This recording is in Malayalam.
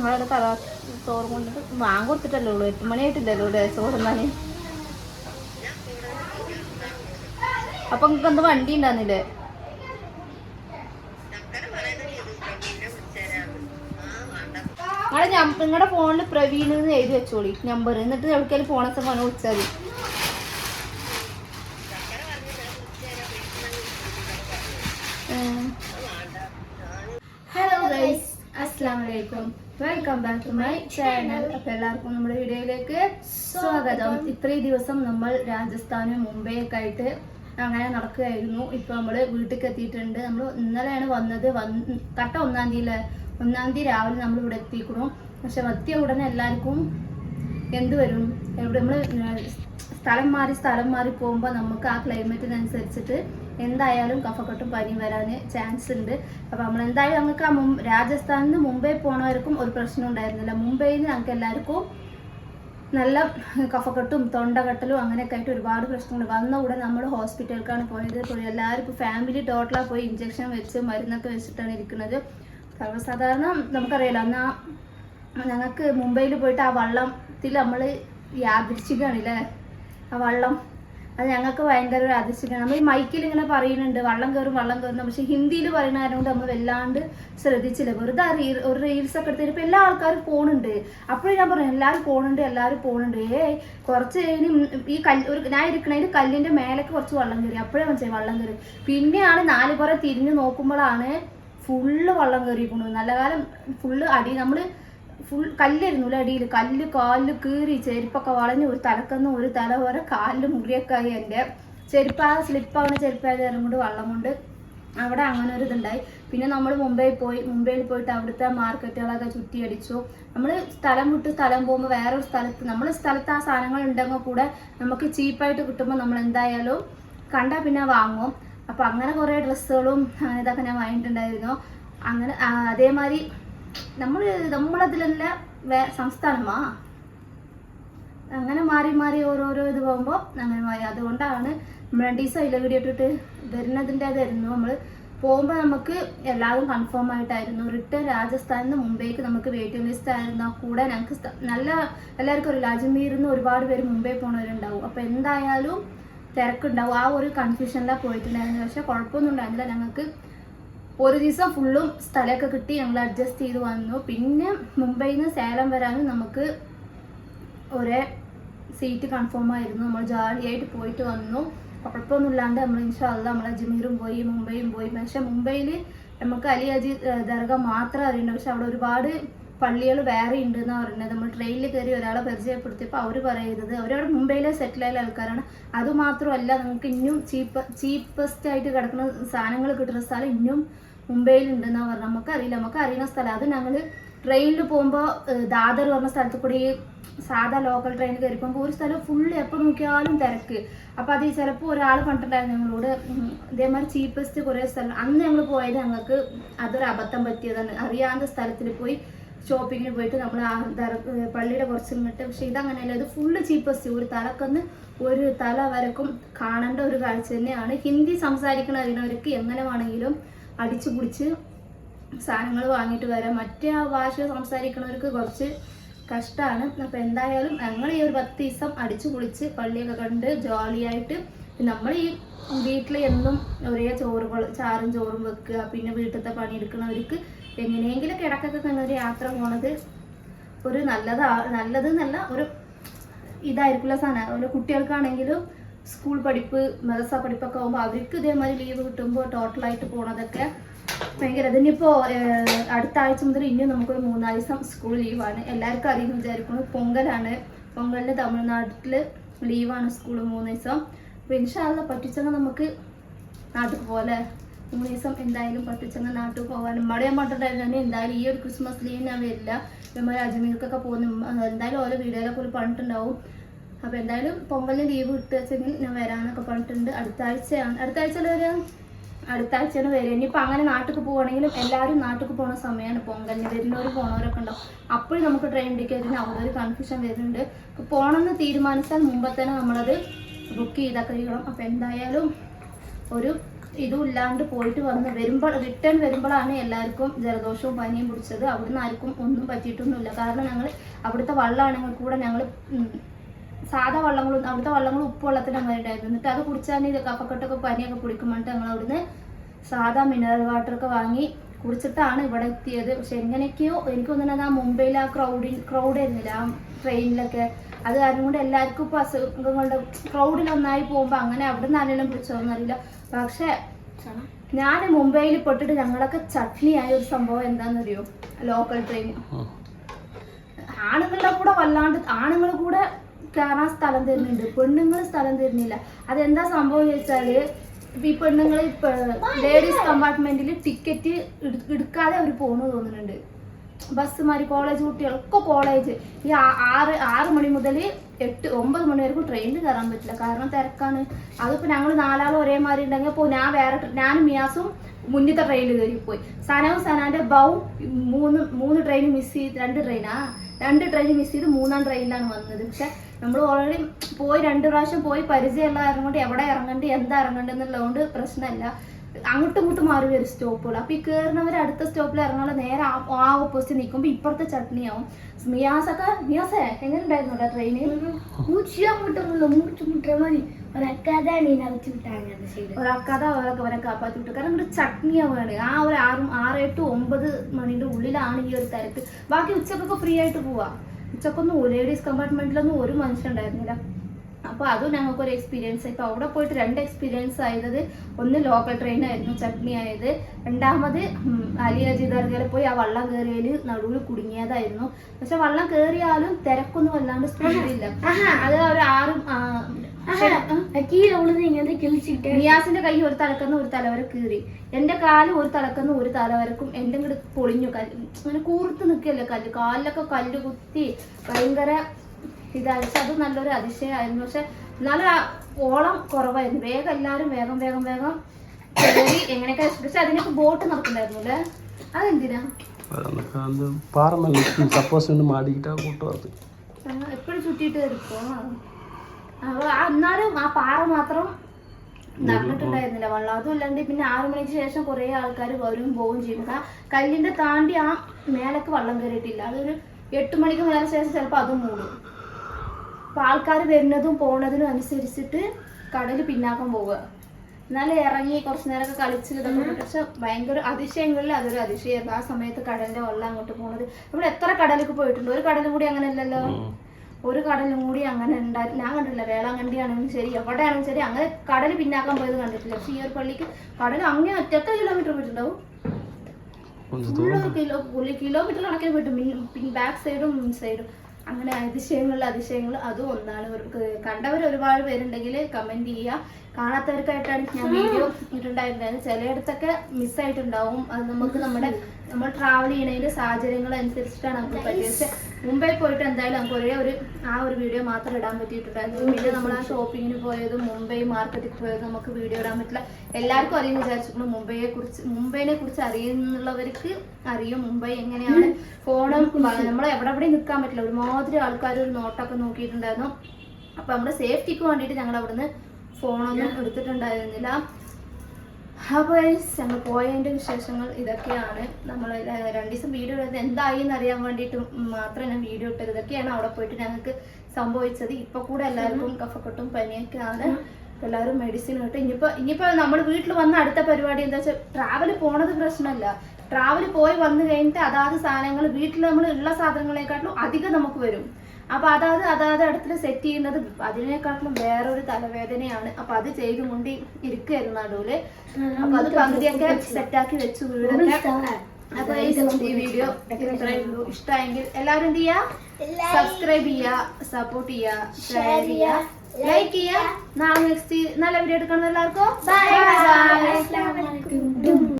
നിങ്ങളവിടെ തറ ചോറ് കൊണ്ടിട്ട് വാങ്ങ കൊടുത്തിട്ടല്ലേ ഉള്ളൂ. എട്ട് മണിയായിട്ടില്ലല്ലോ ഇവിടെ ചോറ് തന്നെ അപ്പൊ നിങ്ങൾക്ക് എന്താ വണ്ടി ഉണ്ടായിരുന്നില്ലേ നിങ്ങളെ നിങ്ങളുടെ ഫോണിൽ പ്രവീൺ എന്ന് എഴുതി വെച്ചോളി. നമ്പർ എന്നിട്ട് എവിടേക്കാലും പോണ സമയം വിളിച്ചാൽ മതി അസ്സാം വലൈക്കും welcome back to my channel അപ്പോൾ എല്ലാവർക്കും നമ്മുടെ വീഡിയോയിലേക്ക് സ്വാഗതം. ഇത്രയും ദിവസം നമ്മൾ രാജസ്ഥാനും മുംബൈ ഒക്കെ ആയിട്ട് അങ്ങനെ നടക്കുകയായിരുന്നു. ഇപ്പൊ നമ്മൾ വീട്ടിലേക്ക് എത്തിയിട്ടുണ്ട് നമ്മൾ ഇന്നലെയാണ് വന്നത്. വന്ന് കട്ട ഒന്നാം തീയതി ഒന്നാം തീയതി രാവിലെ നമ്മൾ ഇവിടെ എത്തിക്കണം പക്ഷെ എത്തിയ ഉടനെ എല്ലാവർക്കും എന്ത് വരും? എവിടെ നമ്മൾ സ്ഥലം മാറി സ്ഥലം മാറി പോകുമ്പോൾ നമുക്ക് ആ ക്ലൈമറ്റിനനുസരിച്ചിട്ട് എന്തായാലും കഫക്കെട്ടും പനി വരാൻ ചാൻസ് ഉണ്ട്. അപ്പോൾ നമ്മൾ എന്തായാലും നമുക്ക് ആ മും രാജസ്ഥാനിൽ നിന്ന് മുംബൈ പോണവർക്കും ഒരു പ്രശ്നം ഉണ്ടായിരുന്നില്ല. മുംബൈയിൽ നിന്ന് ഞങ്ങൾക്ക് എല്ലാവർക്കും നല്ല കഫക്കെട്ടും തൊണ്ടകെട്ടലും അങ്ങനെയൊക്കെ ആയിട്ട് ഒരുപാട് പ്രശ്നങ്ങൾ വന്ന ഉടനെ നമ്മൾ ഹോസ്പിറ്റലിലേക്കാണ് പോയത്. പോയി എല്ലാവർക്കും ഫാമിലി ടോട്ടലാ പോയി ഇഞ്ചക്ഷൻ വെച്ച് മരുന്നൊക്കെ വെച്ചിട്ടാണ് ഇരിക്കുന്നത്. സർവസാധാരണ നമുക്കറിയാലോ എന്നാൽ ഞങ്ങൾക്ക് മുംബൈയിൽ പോയിട്ട് ആ വള്ളത്തിൽ നമ്മൾ യാദൃശ്ചികമാണല്ലേ ആ വള്ളം അത് ഞങ്ങൾക്ക് ഭയങ്കര ഒരു അതിശയമാണ്. നമ്മൾ ഈ മൈക്കിൽ ഇങ്ങനെ പറയുന്നുണ്ട് വള്ളം കയറും വള്ളം കയറും പക്ഷെ ഹിന്ദിയിൽ പറയുന്ന നമ്മൾ വല്ലാണ്ട് ശ്രദ്ധിച്ചില്ല. വെറുതെ ആ ഒരു റീൽസ് ഒക്കെ എടുത്തിട്ട് ഇപ്പം എല്ലാ ആൾക്കാരും പോണുണ്ട് അപ്പോഴും ഞാൻ പറഞ്ഞു എല്ലാവരും പോണുണ്ട് എല്ലാവരും പോണുണ്ട് ഏ കുറച്ച് ഈ കല്ല് ഒരു ഞാൻ ഇരിക്കണതിൽ കല്ലിന്റെ മേലേക്ക് കുറച്ച് വള്ളം കയറി അപ്പോഴേ മനസ്സിലായി വള്ളം കയറി പിന്നെയാണ് നാല് പുറം തിരിഞ്ഞ് നോക്കുമ്പോഴാണ് ഫുള്ള് വള്ളം കയറിയിരിക്കുന്നത് നല്ല കാലം ഫുള്ള് അടി നമ്മൾ ഫുൾ കല്ലായിരുന്നു അടിയിൽ കല്ല് കാലിൽ കീറി ചെരുപ്പൊക്കെ വളഞ്ഞ് ഒരു തലക്കന്ന് ഒരു തല വരെ കാലിൽ മുറിയൊക്കെ ആയി എന്റെ. ചെരുപ്പാ സ്ലിപ്പാവുന്ന ചെരുപ്പായത് കാരണം കൊണ്ട് വെള്ളം കൊണ്ട് അവിടെ അങ്ങനെ ഒരു ഇതുണ്ടായി. പിന്നെ നമ്മൾ മുംബൈയിൽ പോയി. മുംബൈയിൽ പോയിട്ട് അവിടുത്തെ മാർക്കറ്റുകളൊക്കെ ചുറ്റിയടിച്ചു. നമ്മൾ സ്ഥലം വിട്ട് സ്ഥലം പോകുമ്പോൾ വേറൊരു സ്ഥലത്ത് നമ്മൾ സ്ഥലത്ത് ആ സാധനങ്ങൾ ഉണ്ടെങ്കിൽ കൂടെ നമുക്ക് ചീപ്പായിട്ട് കിട്ടുമ്പോൾ നമ്മൾ എന്തായാലും കണ്ടാൽ പിന്നെ വാങ്ങും. അപ്പോൾ അങ്ങനെ കുറേ ഡ്രസ്സുകളും ഇതൊക്കെ ഞാൻ വാങ്ങിയിട്ടുണ്ടായിരുന്നു. അങ്ങനെ ആ, അതേമാതിരി നമ്മൾ നമ്മളതിലല്ല വേ സംസ്ഥാനമാ. അങ്ങനെ മാറി മാറി ഓരോരോ ഇത് പോകുമ്പോൾ അങ്ങനെ മാറി. അതുകൊണ്ടാണ് നമ്മൾ രണ്ട് ദിവസം അതിലെ വീഡിയോ ഇട്ടിട്ട് വരുന്നതിന്റെ അതായിരുന്നു നമ്മൾ പോകുമ്പോൾ നമുക്ക് എല്ലാവരും കൺഫേം ആയിട്ടായിരുന്നു. റിട്ടേൺ രാജസ്ഥാനിൽ നിന്ന് മുംബൈക്ക് നമുക്ക് വെയിറ്റിംഗ് ലിസ്റ്റ് ആയിരുന്ന. കൂടെ ഞങ്ങൾക്ക് നല്ല എല്ലാവർക്കും ഒരു അജ്മീരിൽ നിന്ന് ഒരുപാട് പേര് മുംബൈ പോണവരുണ്ടാവും. അപ്പോൾ എന്തായാലും തിരക്കുണ്ടാവും. ആ ഒരു കൺഫ്യൂഷനിലാണ് പോയിട്ടുണ്ടായിരുന്നു പക്ഷേ കുഴപ്പമൊന്നും ഉണ്ടായിരുന്നില്ല. ഞങ്ങൾക്ക് ഒരു ദിവസം ഫുള്ളും സ്ഥലമൊക്കെ കിട്ടി ഞങ്ങൾ അഡ്ജസ്റ്റ് ചെയ്ത് വന്നു. പിന്നെ മുംബൈയിൽ നിന്ന് സേലം വരാനും നമുക്ക് ഒരേ സീറ്റ് കൺഫേം ആയിരുന്നു. നമ്മൾ ജാലിയായിട്ട് പോയിട്ട് വന്നു. കുഴപ്പമൊന്നുമില്ലാണ്ട് നമ്മൾ ഇൻഷാല്ല നമ്മൾ അജ്മീറും പോയി മുംബൈയും പോയി. പക്ഷെ മുംബൈയിൽ നമുക്ക് അലി അജി ദർഗ മാത്രം അറിയുന്നുണ്ട് പക്ഷെ അവിടെ ഒരുപാട് പള്ളികൾ വേറെ ഉണ്ട് എന്ന് പറയുന്നത്. നമ്മൾ ട്രെയിനിൽ കയറി ഒരാളെ പരിചയപ്പെടുത്തിയപ്പോൾ അവർ പറയുന്നത്. അവരവിടെ മുംബൈയിലെ സെറ്റിലായ ആൾക്കാരാണ്. അതുമാത്രമല്ല നിങ്ങൾക്ക് ഇന്നും ചീപ്പ് ചീപ്പസ്റ്റ് ആയിട്ട് കിടക്കുന്ന സാധനങ്ങൾ കിട്ടുന്ന സ്ഥലം ഇന്നും മുംബൈയിലുണ്ടെന്നാണ് പറഞ്ഞത്. നമുക്കറിയില്ല. നമുക്ക് അറിയുന്ന സ്ഥലം. അത് ഞങ്ങൾ ട്രെയിനിൽ പോകുമ്പോൾ ദാദർ പറഞ്ഞ സ്ഥലത്ത് കൂടി സാധാ ലോക്കൽ ട്രെയിൻ കയറി പോകുമ്പോൾ ഒരു സ്ഥലം ഫുള്ള് എപ്പോൾ നോക്കിയാലും തിരക്ക്. അപ്പോൾ അത് ചിലപ്പോൾ ഒരാൾ കണ്ടിട്ടുണ്ടായിരുന്നു ഞങ്ങളോട്. ഇതേമാതിരി ചീപ്പസ്റ്റ് കുറേ സ്ഥലം. അന്ന് ഞങ്ങൾ പോയത് ഞങ്ങൾക്ക് അതൊരു അബദ്ധം പറ്റിയതാണ്. അറിയാവുന്ന സ്ഥലത്തിൽ പോയി ഷോപ്പിങ്ങിന് പോയിട്ട് നമ്മൾ ആ പള്ളിയുടെ കുറച്ച് മിട്ട് പക്ഷെ ഇതങ്ങനെയല്ല ഇത് ഫുള്ള് ചീപ്പസ്റ്റ് ഒരു തലക്കൊന്ന് ഒരു തല വരക്കും കാണേണ്ട ഒരു കാഴ്ച തന്നെയാണ്. ഹിന്ദി സംസാരിക്കണ അറിയണവർക്ക് എങ്ങനെ വേണമെങ്കിലും അടിച്ചു പിടിച്ച് സാധനങ്ങൾ വാങ്ങിയിട്ട് വരാം. മറ്റേ ആ ഭാഷ സംസാരിക്കണവർക്ക് കുറച്ച് കഷ്ടമാണ് അപ്പോൾ എന്തായാലും ഞങ്ങൾ ഈ ഒരു പത്ത് ദിവസം അടിച്ചു പൊളിച്ച് പള്ളിയൊക്കെ കണ്ട് ജോളിയായിട്ട് നമ്മൾ ഈ വീട്ടിൽ എന്നും ഒരേ ചോറുകൾ ചാറും ചോറും വെക്കുക. പിന്നെ വീട്ടിലത്തെ പണിയെടുക്കുന്നവർക്ക് എങ്ങനെയെങ്കിലും കിടക്കൊക്കെ കണ്ട ഒരു യാത്ര പോണത് ഒരു നല്ലതാ നല്ലത് എന്നല്ല ഒരു ഇതായിരിക്കില്ല സാധനം. ഒരു കുട്ടികൾക്കാണെങ്കിലും സ്കൂൾ പഠിപ്പ് മദർസ പഠിപ്പൊക്കെ ആകുമ്പോൾ അവർക്ക് ഇതേമാതിരി ലീവ് കിട്ടുമ്പോൾ ടോട്ടലായിട്ട് പോണതൊക്കെ ഭയങ്കര ഇതിനിപ്പോൾ അടുത്ത ആഴ്ച മുതൽ ഇനിയും നമുക്കൊരു മൂന്നാൽ ദിവസം സ്കൂൾ ലീവാണ് എല്ലാവർക്കും അറിയുന്ന വിചാരിക്കുന്നു. പൊങ്കലാണ്. പൊങ്കലിന് തമിഴ്നാട്ടിൽ ലീവാണ് സ്കൂൾ മൂന്ന് ദിവസം അപ്പോൾ ഇൻഷാല്ല പറ്റിച്ചെങ്കിൽ നമുക്ക് നാട്ടിൽ പോലെ മൂന്ന് ദിവസം എന്തായാലും പറ്റിച്ചെങ്കിൽ നാട്ടിൽ പോകാൻ ഉമ്മടെ ഞാൻ പറഞ്ഞിട്ടുണ്ടായിരുന്നു എന്തായാലും ഈ ഒരു ക്രിസ്മസ് ലീവ് ഞാൻ വരില്ല. നമ്മൾ അജ്മീർക്കൊക്കെ പോകുന്നു. എന്തായാലും ഓരോ വീഡിയോയിലൊക്കെ ഒരു പറഞ്ഞിട്ടുണ്ടാവും. അപ്പോൾ എന്തായാലും പൊങ്കലിന് ലീവ് കിട്ടുക വെച്ചെങ്കിൽ ഞാൻ വരാമെന്നൊക്കെ പറഞ്ഞിട്ടുണ്ട്. അടുത്ത ആഴ്ചയാണ്. അടുത്ത ആഴ്ച വരെ അടുത്ത ആഴ്ചയാണ് വരിക. ഇനിയിപ്പോൾ അങ്ങനെ നാട്ടിൽ പോവുകയാണെങ്കിലും എല്ലാവരും നാട്ടിൽ പോകുന്ന സമയമാണ് പൊങ്കലിന് വരുന്നവർ പോണവരൊക്കെ ഉണ്ടാവും. അപ്പോഴും നമുക്ക് ട്രെയിൻ ടിക്കറ്റിന് അവിടെ ഒരു കൺഫ്യൂഷൻ വരുന്നുണ്ട്. അപ്പോൾ പോകണമെന്ന് തീരുമാനിച്ചാൽ മുമ്പ് തന്നെ നമ്മളത് ബുക്ക് ചെയ്താൽ കഴിയണം. അപ്പോൾ എന്തായാലും ഒരു ഇതും ഇല്ലാണ്ട് പോയിട്ട് വന്ന് വരുമ്പോൾ റിട്ടേൺ വരുമ്പോഴാണ് എല്ലാവർക്കും ജലദോഷവും പനിയും പിടിച്ചത്. അവിടുന്ന് ആർക്കും ഒന്നും പറ്റിയിട്ടൊന്നുമില്ല. കാരണം ഞങ്ങൾ അവിടുത്തെ വള്ളമാണെങ്കിൽ കൂടെ ഞങ്ങൾ സാധാ വള്ളങ്ങളും അവിടുത്തെ വള്ളങ്ങളും ഉപ്പ് വെള്ളത്തിന് അങ്ങനെ ഉണ്ടായിരുന്നു. എന്നിട്ട് അത് കുടിച്ചാൽ ഇത് കഫക്കെട്ടൊക്കെ പനിയൊക്കെ പിടിക്കുമ്പോഴാണ് ഞങ്ങൾ അവിടുന്ന് സാധാ മിനറൽ വാട്ടറൊക്കെ വാങ്ങി കുടിച്ചിട്ടാണ് ഇവിടെ എത്തിയത്. പക്ഷെ എങ്ങനെയൊക്കെയോ എനിക്ക് തോന്നുന്നത് ആ മുംബൈയിൽ ആ ക്രൗഡിൽ ക്രൗഡ് ആയിരുന്നില്ല. ആ ട്രെയിനിലൊക്കെ അത് കാരണം കൊണ്ട് എല്ലാവർക്കും ഇപ്പോൾ അസുഖങ്ങളുടെ ക്രൗഡിൽ ഒന്നായി പോകുമ്പോൾ അങ്ങനെ അവിടെ നിന്ന് ആരെങ്കിലും പിടിച്ചോന്നറിയില്ല പക്ഷെ ഞാൻ മുംബൈയിൽ പെട്ടിട്ട് ഞങ്ങളൊക്കെ ചട്നി ആയ ഒരു സംഭവം എന്താണെന്നറിയോ ലോക്കൽ ട്രെയിൻ ആണുങ്ങളുടെ കൂടെ വല്ലാണ്ട് ആണുങ്ങൾ കൂടെ കയറാൻ സ്ഥലം തരുന്നുണ്ട്. പെണ്ണുങ്ങൾ സ്ഥലം തരുന്നില്ല. അതെന്താ സംഭവം ചോദിച്ചാൽ ഇപ്പൊ ഈ പെണ്ണുങ്ങൾ ലേഡീസ് കമ്പാർട്ട്മെന്റിൽ ടിക്കറ്റ് എടുക്കാതെ അവർ പോണു തോന്നുന്നുണ്ട്. ബസ്സുമാര് കോളേജ് കുട്ടികളൊക്കെ കോളേജ് ഈ ആറ് ആറ് മണി മുതൽ എട്ട് ഒമ്പത് മണി വരെക്കും ട്രെയിനിൽ കയറാൻ പറ്റില്ല. കാരണം തിരക്കാണ്. അതിപ്പോ ഞങ്ങൾ നാലാളും ഒരേമാതിരി ഉണ്ടെങ്കിൽ ഇപ്പോൾ ഞാൻ വേറെ ഞാനും മിയാസും മുന്നത്തെ ട്രെയിനിൽ കയറി പോയി. സനവും സനാന്റെ ബൗ മൂന്ന് മൂന്ന് ട്രെയിൻ മിസ് ചെയ്ത് രണ്ട് ട്രെയിനാ രണ്ട് ട്രെയിൻ മിസ് ചെയ്ത് മൂന്നാം ട്രെയിനിലാണ് വന്നത്. പക്ഷെ നമ്മൾ ഓൾറെഡി പോയി രണ്ട് പ്രാവശ്യം പോയി പരിചയമുള്ള കാരണം കൊണ്ട് എവിടെ ഇറങ്ങണ്ടേ എന്താ ഇറങ്ങണ്ടെന്നുള്ളതുകൊണ്ട് പ്രശ്നമില്ല. അങ്ങോട്ടും ഇങ്ങോട്ടും മാറി വരും സ്റ്റോപ്പുകൾ അപ്പൊ ഈ കയറുന്നവർ അടുത്ത സ്റ്റോപ്പിൽ ഇറങ്ങാനുള്ള നേരെ ആ- ഓപ്പോസിറ്റ് നിൽക്കുമ്പോൾ ഇപ്പുറത്തെ ചട്നിയാവും. മിയാസൊക്കെ മിയാസേ എങ്ങനെ ഉണ്ടായിരുന്നു ട്രെയിനിൽ മൂച്ചിയാമുട്ടുള്ള മൂച്ചുമുട്ട മതി. ഒരക്കാതാണ് നവിച്ചു വിട്ടാണ് ശരി ഒരാൾക്കഥ അവരൊക്കെ വിട്ടു. കാരണം ഇവിടെ ചട്നിയാവാണ് ആ ഒരു ആറും ആറ് എട്ട് ഒമ്പത് മണിന്റെ ഉള്ളിലാണ് ഈ ഒരു തിരക്ക്. ബാക്കി ഉച്ചക്കൊക്കെ ഫ്രീ ആയിട്ട് പോവാ. ഉച്ചക്കൊന്നും ലേഡീസ് കമ്പാർട്ട്മെന്റിലൊന്നും ഒരു മനുഷ്യൻ ഉണ്ടായിരുന്നില്ല. അപ്പൊ അതും ഞങ്ങൾക്ക് ഒരു എക്സ്പീരിയൻസ് ഇപ്പോൾ അവിടെ പോയിട്ട് രണ്ട് എക്സ്പീരിയൻസ് ആയത് ഒന്ന് ലോക്കൽ ട്രെയിൻ ആയിരുന്നു ചട്നി ആയത്. രണ്ടാമത് അലിയ അലി അജി പോയി ആ വള്ളം കയറിയതിൽ നടുവിൽ കുടുങ്ങിയതായിരുന്നു. പക്ഷെ വള്ളം കയറിയാലും തിരക്കൊന്നും വല്ലാണ്ട് സ്പീഡില്ല അത് ഒരു ആറും നിയാസിന്റെ കൈ ഒരു തലക്കന്ന് ഒരു തലവരെ കീറി. എന്റെ കാൽ ഒരു തലക്കന്ന് ഒരു തലവരക്കും. എന്റെ ഇങ്ങോട്ട് പൊളിഞ്ഞു. കല്ല് അങ്ങനെ കൂർത്ത് നിൽക്കല്ലേ കല്ല്? കാലിലൊക്കെ കല്ല് കുത്തി ഭയങ്കര ഇതായിരുന്നു പക്ഷെ അത് നല്ലൊരു അതിശയമായിരുന്നു. പക്ഷെ നല്ല ഓളം കുറവായിരുന്നു. വേഗം എല്ലാവരും വേഗം വേഗം വേഗം കയറി എങ്ങനെയൊക്കെ പക്ഷെ അതിനൊക്കെ ബോട്ട് നടക്കുന്നുണ്ടായിരുന്നു അല്ലേ? അതെന്തിനാ? എപ്പോഴും ചുറ്റിയിട്ട് വരുമ്പോ എന്നാലും ആ പാറ മാത്രം നടന്നിട്ടുണ്ടായിരുന്നില്ല. വെള്ളം അതുമല്ലാണ്ട് പിന്നെ ആറു മണിക്ക് ശേഷം കുറെ ആൾക്കാർ വരും പോവും ചെയ്യും. കല്ലിന്റെ താണ്ടി ആ മേലക്ക് വെള്ളം കയറിയിട്ടില്ല. അതൊരു എട്ടു മണിക്ക് മേലെ ശേഷം ചിലപ്പോ അതും മൂടും. അപ്പൊ ആൾക്കാർ വരുന്നതും പോണതിനും അനുസരിച്ചിട്ട് കടൽ പിന്നാക്കം പോവുക. എന്നാലും ഇറങ്ങി കുറച്ചു നേരമൊക്കെ കളിച്ച് ഇതൊക്കെ പക്ഷെ ഭയങ്കര അതിശയങ്ങളിൽ അതൊരു അതിശയമായിരുന്നു ആ സമയത്ത് കടലിന്റെ വെള്ളം അങ്ങോട്ട് പോണത്. നമ്മൾ എത്ര കടലിലേക്ക് പോയിട്ടുണ്ട്? ഒരു കടലും കൂടി അങ്ങനെ അല്ലല്ലോ ഒരു കടലും കൂടി അങ്ങനെ ഉണ്ടായി ഞാൻ കണ്ടിട്ടില്ല. വേളാങ്കണ്ടി ആണെങ്കിലും ശരി എവിടെയാണെങ്കിലും ശരി അങ്ങനെ കടൽ പിന്നാക്കാൻ പോയത് കണ്ടിട്ടില്ല. പക്ഷെ ഈ ഒരു പള്ളിക്ക് കടൽ അങ്ങനെ എത്ര കിലോമീറ്റർ പോയിട്ടുണ്ടാവും. കിലോ കിലോമീറ്റർ കണക്കിന് പോയിട്ട് ബാക്ക് സൈഡും സൈഡും. അങ്ങനെ അതിശയങ്ങളിൽ അതിശയങ്ങൾ അതും ഒന്നാണ്. കണ്ടവർ ഒരുപാട് പേരുണ്ടെങ്കിൽ കമന്റ് ചെയ്യുക. കാണാത്തവർക്കായിട്ടാണ് ഞാൻ വീഡിയോ ഇട്ടിട്ടുണ്ടായിരുന്നത്. ചിലയിടത്തൊക്കെ മിസ്സായിട്ടുണ്ടാവും അത് നമുക്ക് നമ്മുടെ നമ്മൾ ട്രാവൽ ചെയ്യണതിന്റെ സാഹചര്യങ്ങൾ അനുസരിച്ചിട്ടാണ് നമുക്ക് പറ്റിയത്. പക്ഷെ മുംബൈ പോയിട്ട് എന്തായാലും നമുക്ക് ഒരേ ഒരു ആ ഒരു വീഡിയോ മാത്രം ഇടാൻ പറ്റിയിട്ടുണ്ടായിരുന്നു. പിന്നെ നമ്മൾ ആ ഷോപ്പിങ്ങിന് പോയതും മുംബൈ മാർക്കറ്റിൽ പോയതും നമുക്ക് വീഡിയോ ഇടാൻ പറ്റില്ല. എല്ലാവർക്കും അറിയും വിചാരിച്ചിട്ടുണ്ട് മുംബൈയെ കുറിച്ച് മുംബൈനെ കുറിച്ച് അറിയുന്നുള്ളവർക്ക് അറിയും മുംബൈ എങ്ങനെയാണ് ഫോണും നമ്മൾ എവിടെ എവിടെ നിൽക്കാൻ പറ്റില്ല. ഒരുമാതിരി ആൾക്കാർ ഒരു നോട്ടൊക്കെ നോക്കിയിട്ടുണ്ടായിരുന്നു. അപ്പൊ നമ്മുടെ സേഫ്റ്റിക്ക് വേണ്ടിയിട്ട് ഞങ്ങൾ അവിടുന്ന് ഫോണൊന്നും എടുത്തിട്ടുണ്ടായിരുന്നില്ല. അപ്പോൾ ഞങ്ങൾ പോയതിന്റെ വിശേഷങ്ങൾ ഇതൊക്കെയാണ്. നമ്മൾ രണ്ട് ദിവസം വീഡിയോ എടുത്തത് എന്തായി എന്നറിയാൻ വേണ്ടിയിട്ട് മാത്രം ഞാൻ വീഡിയോ ഇട്ടത്. ഇതൊക്കെയാണ് അവിടെ പോയിട്ട് ഞങ്ങൾക്ക് സംഭവിച്ചത്. ഇപ്പൊ കൂടെ എല്ലാവർക്കും കഫക്കെട്ടും പനിയൊക്കെയാണ്. എല്ലാവരും മെഡിസിൻ കിട്ടും ഇനിയിപ്പോ ഇനിയിപ്പോ നമ്മൾ വീട്ടിൽ വന്ന അടുത്ത പരിപാടി എന്താ വെച്ചാൽ ട്രാവൽ പോണത് പ്രശ്നമല്ല. ട്രാവൽ പോയി വന്നു കഴിഞ്ഞിട്ട് അതാത് സാധനങ്ങൾ വീട്ടിൽ നമ്മൾ ഉള്ള സാധനങ്ങളെക്കാട്ടിലും അധികം നമുക്ക് വരും. അപ്പൊ അതാത് അതാത് അടുത്തിൽ സെറ്റ് ചെയ്യുന്നത് അതിനേക്കാട്ടിലും വേറൊരു തലവേദനയാണ്. അപ്പൊ അത് ചെയ്ത് മുണ്ടി ഇരിക്കുകയായിരുന്നു നടുവിൽ. അപ്പൊ അത് പകുതിയൊക്കെ സെറ്റാക്കി വെച്ചു വീടൊക്കെ. അപ്പൊ ഈ ഈ വീഡിയോ ഇത്രയുള്ളൂ ഇഷ്ടമായെങ്കിൽ എല്ലാവരും എന്ത് ചെയ്യുക സബ്സ്ക്രൈബ് ചെയ്യാ സപ്പോർട്ട് ചെയ്യാ ഷെയർ ചെയ്യാ ലൈക്ക് ചെയ്യുക നാളെ നെക്സ്റ്റ് നല്ല വീഡിയോ എടുക്കണം എല്ലാവർക്കും